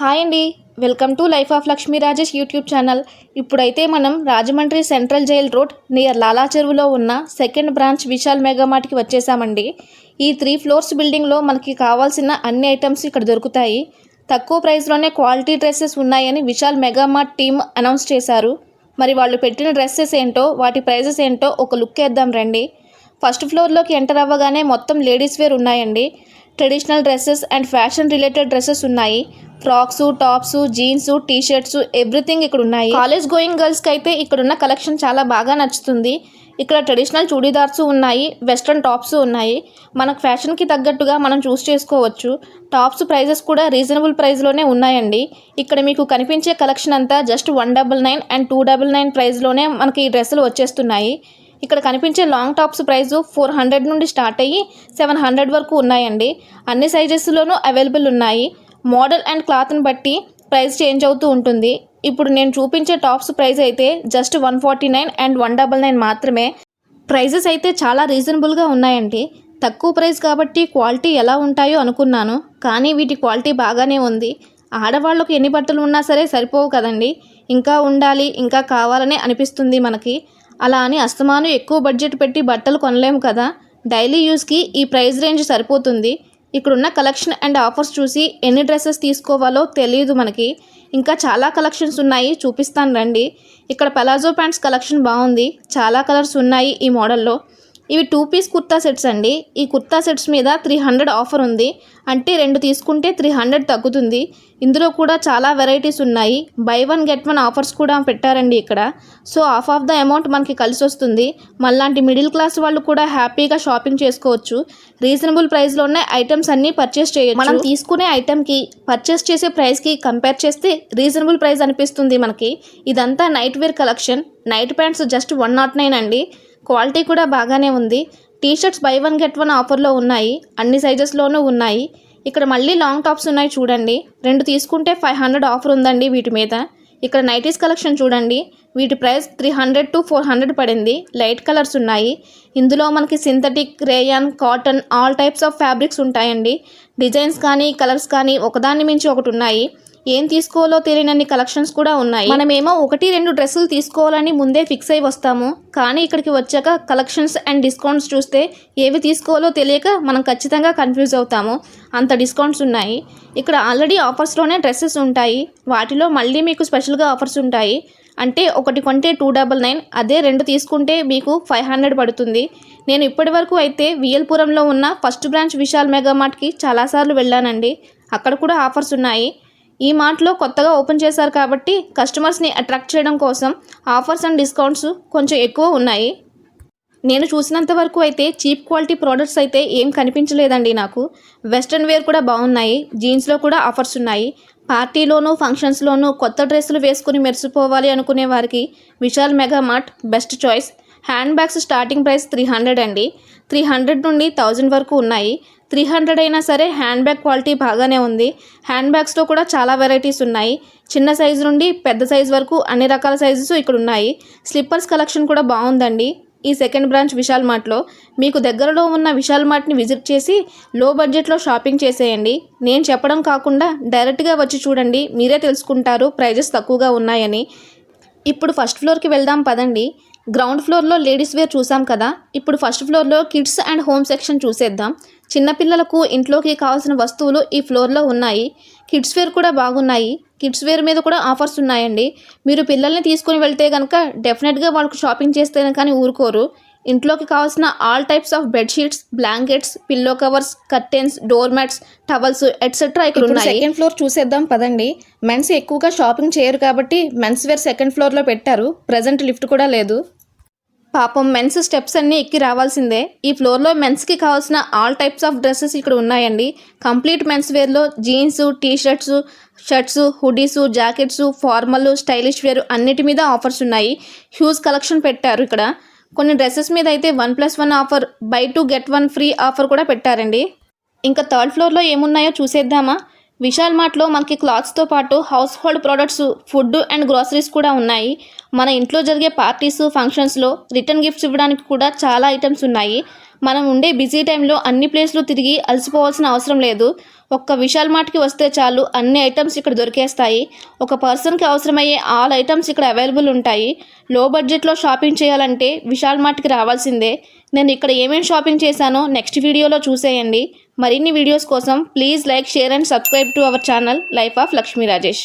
Hi అండి. Welcome to life of Lakshmi Rajesh YouTube channel. ఇప్పుడైతే మనం Rajahmundry central jail road near Lala చెరువులో ఉన్న సెకండ్ బ్రాంచ్ విశాల్ మెగామార్ట్కి వచ్చేసామండి. ఈ త్రీ ఫ్లోర్స్ బిల్డింగ్లో మనకి కావాల్సిన అన్ని ఐటమ్స్ ఇక్కడ దొరుకుతాయి. తక్కువ ప్రైస్లోనే క్వాలిటీ డ్రెస్సెస్ ఉన్నాయని విశాల్ మెగామార్ట్ టీమ్ అనౌన్స్ చేశారు. మరి వాళ్ళు పెట్టిన డ్రెస్సెస్ ఏంటో వాటి ప్రైజెస్ ఏంటో ఒక లుక్ వేద్దాం రండి. ఫస్ట్ ఫ్లోర్లోకి ఎంటర్ అవ్వగానే మొత్తం లేడీస్ వేర్ ఉన్నాయండి. Traditional dresses and fashion related dresses ఉన్నాయి. Frocks tops jeans T shirts everything ఇక్కడ ఉన్నాయి. కాలేజ్ గోయింగ్ గర్ల్స్కి అయితే ఇక్కడ ఉన్న కలెక్షన్ చాలా బాగా నచ్చుతుంది. ఇక్కడ ట్రెడిషనల్ చూడీదార్స్ ఉన్నాయి వెస్ట్రన్ టాప్స్ ఉన్నాయి. మనకు ఫ్యాషన్కి తగ్గట్టుగా మనం చూస్ చేసుకోవచ్చు. టాప్స్ ప్రైజెస్ కూడా రీజనబుల్ ప్రైస్లోనే ఉన్నాయండి. ఇక్కడ మీకు కనిపించే కలెక్షన్ అంతా just one double nine and two double nine ప్రైస్లోనే మనకి ఈ డ్రెస్సులు వచ్చేస్తున్నాయి. ఇక్కడ కనిపించే long tops price four hundred నుండి స్టార్ట్ అయ్యి సెవెన్ హండ్రెడ్ వరకు ఉన్నాయండి. అన్ని సైజెస్లోనూ అవైలబుల్ ఉన్నాయి. మోడల్ అండ్ క్లాత్ని బట్టి ప్రైస్ చేంజ్ అవుతూ ఉంటుంది. ఇప్పుడు నేను చూపించే టాప్స్ ప్రైస్ అయితే just one forty nine and one double nine మాత్రమే. ప్రైజెస్ అయితే చాలా రీజనబుల్గా ఉన్నాయండి. తక్కువ ప్రైస్ కాబట్టి క్వాలిటీ ఎలా ఉంటాయో అనుకున్నాను. కానీ వీటి క్వాలిటీ బాగానే ఉంది. ఆడవాళ్ళకు ఎన్ని బట్టలు ఉన్నా సరే సరిపోవు కదండి. ఇంకా ఉండాలి ఇంకా కావాలనే అనిపిస్తుంది మనకి. అలా అని అస్తమాను ఎక్కువ బడ్జెట్ పెట్టి బట్టలు కొనలేము కదా. డైలీ యూస్కి ఈ ప్రైస్ రేంజ్ సరిపోతుంది. ఇక్కడున్న కలెక్షన్ అండ్ ఆఫర్స్ చూసి ఎన్ని డ్రెస్సెస్ తీసుకోవాలో తెలియదు మనకి. ఇంకా చాలా కలెక్షన్స్ ఉన్నాయి చూపిస్తాను రండి. ఇక్కడ పలాజో ప్యాంట్స్ కలెక్షన్ బాగుంది చాలా కలర్స్ ఉన్నాయి ఈ మోడల్లో. ఇవి టూ పీస్ కుర్తా సెట్స్ అండి. ఈ కుర్తా సెట్స్ మీద త్రీ హండ్రెడ్ ఆఫర్ ఉంది. అంటే రెండు తీసుకుంటే త్రీ హండ్రెడ్ తగ్గుతుంది. ఇందులో కూడా చాలా వెరైటీస్ ఉన్నాయి. Buy one get one offers కూడా పెట్టారండి ఇక్కడ. So half of the amount మనకి కలిసి వస్తుంది. మళ్ళాంటి మిడిల్ క్లాస్ వాళ్ళు కూడా హ్యాపీగా షాపింగ్ చేసుకోవచ్చు. రీజనబుల్ ప్రైస్లోనే ఐటమ్స్ అన్నీ పర్చేస్ చేయొచ్చు. మనం తీసుకునే ఐటెంకి పర్చేస్ చేసే ప్రైస్కి కంపేర్ చేస్తే రీజనబుల్ ప్రైస్ అనిపిస్తుంది మనకి. ఇదంతా night wear collection night pants just one nought nine అండి. క్వాలిటీ కూడా బాగానే ఉంది. T shirts buy one get one ఆఫర్లో ఉన్నాయి. అన్ని సైజెస్లోనూ ఉన్నాయి. ఇక్కడ మళ్ళీ లాంగ్ టాప్స్ ఉన్నాయి చూడండి. రెండు తీసుకుంటే ఫైవ్ హండ్రెడ్ ఆఫర్ ఉందండి వీటి మీద. ఇక్కడ నైటీస్ కలెక్షన్ చూడండి. వీటి price three hundred to four hundred పడింది. లైట్ కలర్స్ ఉన్నాయి. ఇందులో మనకి synthetic rayon cotton all types of fabrics ఉంటాయండి. డిజైన్స్ కానీ కలర్స్ కానీ ఒకదాన్ని మించి ఒకటి ఉన్నాయి. ఏం తీసుకోవాలో తెలియనన్ని కలెక్షన్స్ కూడా ఉన్నాయి. మనమేమో ఒకటి రెండు డ్రెస్సులు తీసుకోవాలని ముందే ఫిక్స్ అయి వస్తాము. కానీ ఇక్కడికి వచ్చాక కలెక్షన్స్ అండ్ డిస్కౌంట్స్ చూస్తే ఏవి తీసుకోవాలో తెలియక మనం ఖచ్చితంగా కన్ఫ్యూజ్ అవుతాము. అంత డిస్కౌంట్స్ ఉన్నాయి. ఇక్కడ ఆల్రెడీ ఆఫర్స్లోనే డ్రెస్సెస్ ఉంటాయి. వాటిలో మళ్ళీ మీకు స్పెషల్గా ఆఫర్స్ ఉంటాయి. అంటే ఒకటి కొంటే టూ డబల్ నైన్ అదే రెండు తీసుకుంటే మీకు ఫైవ్ హండ్రెడ్ పడుతుంది. నేను ఇప్పటి వరకు అయితే వియల్పురంలో ఉన్న ఫస్ట్ బ్రాంచ్ విశాల్ మెగామార్ట్కి చాలాసార్లు వెళ్ళానండి. అక్కడ కూడా ఆఫర్స్ ఉన్నాయి. ఈ మార్ట్లో కొత్తగా ఓపెన్ చేశారు కాబట్టి కస్టమర్స్ని అట్రాక్ట్ చేయడం కోసం ఆఫర్స్ అండ్ డిస్కౌంట్స్ కొంచెం ఎక్కువ ఉన్నాయి. నేను చూసినంత వరకు అయితే చీప్ క్వాలిటీ ప్రోడక్ట్స్ అయితే ఏం కనిపించలేదండి నాకు. వెస్ట్రన్ వేర్ కూడా బాగున్నాయి. జీన్స్లో కూడా ఆఫర్స్ ఉన్నాయి. పార్టీలోనూ ఫంక్షన్స్లోనూ కొత్త డ్రెస్సులు వేసుకుని మెరిసిపోవాలి అనుకునే వారికి Vishal mega mart best choice. Hand bags starting price three hundred అండి. త్రీ హండ్రెడ్ నుండి థౌజండ్ వరకు ఉన్నాయి. త్రీ హండ్రెడ్ అయినా సరే హ్యాండ్ బ్యాగ్ క్వాలిటీ బాగానే ఉంది. హ్యాండ్ బ్యాగ్స్లో కూడా చాలా వెరైటీస్ ఉన్నాయి. చిన్న సైజు నుండి పెద్ద సైజు వరకు అన్ని రకాల సైజెస్ ఇక్కడ ఉన్నాయి. స్లిప్పర్స్ కలెక్షన్ కూడా బాగుందండి. ఈ సెకండ్ బ్రాంచ్ విశాల్ మార్ట్లో. మీకు దగ్గరలో ఉన్న విశాల్ మార్ట్ని విజిట్ చేసి లో బడ్జెట్లో షాపింగ్ చేసేయండి. నేను చెప్పడం కాకుండా డైరెక్ట్గా వచ్చి చూడండి. మీరే తెలుసుకుంటారు ప్రైజెస్ తక్కువగా ఉన్నాయని. ఇప్పుడు ఫస్ట్ ఫ్లోర్కి వెళ్దాం పదండి. గ్రౌండ్ ఫ్లోర్లో లేడీస్ వేర్ చూసాం కదా. ఇప్పుడు ఫస్ట్ ఫ్లోర్లో కిడ్స్ అండ్ హోమ్ సెక్షన్ చూసేద్దాం. చిన్నపిల్లలకు ఇంట్లోకి కావాల్సిన వస్తువులు ఈ ఫ్లోర్లో ఉన్నాయి. కిడ్స్ వేర్ కూడా బాగున్నాయి. కిడ్స్ వేర్ మీద కూడా ఆఫర్స్ ఉన్నాయండి. మీరు పిల్లల్ని తీసుకొని వెళ్తే కనుక డెఫినెట్గా వాళ్ళకు షాపింగ్ చేస్తేనే కానీ ఊరుకోరు. ఇంట్లోకి కావాల్సిన all types of bedsheets blankets pillow covers curtains door mats towels etcetera ఇక్కడ ఉన్నాయి. సెకండ్ ఫ్లోర్ చూసేద్దాం పదండి. మెన్స్ ఎక్కువగా షాపింగ్ చేయరు కాబట్టి మెన్స్ వేర్ సెకండ్ ఫ్లోర్లో పెట్టారు. ప్రజెంట్ లిఫ్ట్ కూడా లేదు. పాపం మెన్స్ స్టెప్స్ అన్నీ ఎక్కి రావాల్సిందే. ఈ ఫ్లోర్లో మెన్స్కి కావాల్సిన ఆల్ టైప్స్ ఆఫ్ డ్రెస్సెస్ ఇక్కడ ఉన్నాయండి. Complete men's వేర్లో jeans T shirts shirts hoodies jackets formal stylish wear అన్నిటి మీద ఆఫర్స్ ఉన్నాయి. హ్యూజ్ కలెక్షన్ పెట్టారు ఇక్కడ. కొన్ని డ్రెస్సెస్ మీద అయితే one plus one offer buy two get one free offer కూడా పెట్టారండి. ఇంకా థర్డ్ ఫ్లోర్లో ఏమున్నాయో చూసేద్దామా? విశాల్ మార్ట్లో మనకి క్లాత్స్తో పాటు household products food and groceries కూడా ఉన్నాయి. మన ఇంట్లో జరిగే పార్టీస్ ఫంక్షన్స్లో రిటర్న్ గిఫ్ట్స్ ఇవ్వడానికి కూడా చాలా ఐటమ్స్ ఉన్నాయి. మనం ఉండే బిజీ టైంలో అన్ని ప్లేస్లు తిరిగి అలసిపోవాల్సిన అవసరం లేదు. ఒక్క విశాల్ మార్ట్కి వస్తే చాలు అన్ని ఐటమ్స్ ఇక్కడ దొరికేస్తాయి. ఒక పర్సన్కి అవసరమయ్యే ఆల్ ఐటమ్స్ ఇక్కడ అవైలబుల్ ఉంటాయి. లో బడ్జెట్లో షాపింగ్ చేయాలంటే విశాల్ మార్ట్కి రావాల్సిందే. నేను ఇక్కడ ఏమేమి షాపింగ్ చేశానో నెక్స్ట్ వీడియోలో చూసేయండి. మరిన్ని వీడియోస్ కోసం please like share and subscribe to our channel life of Lakshmi Rajesh.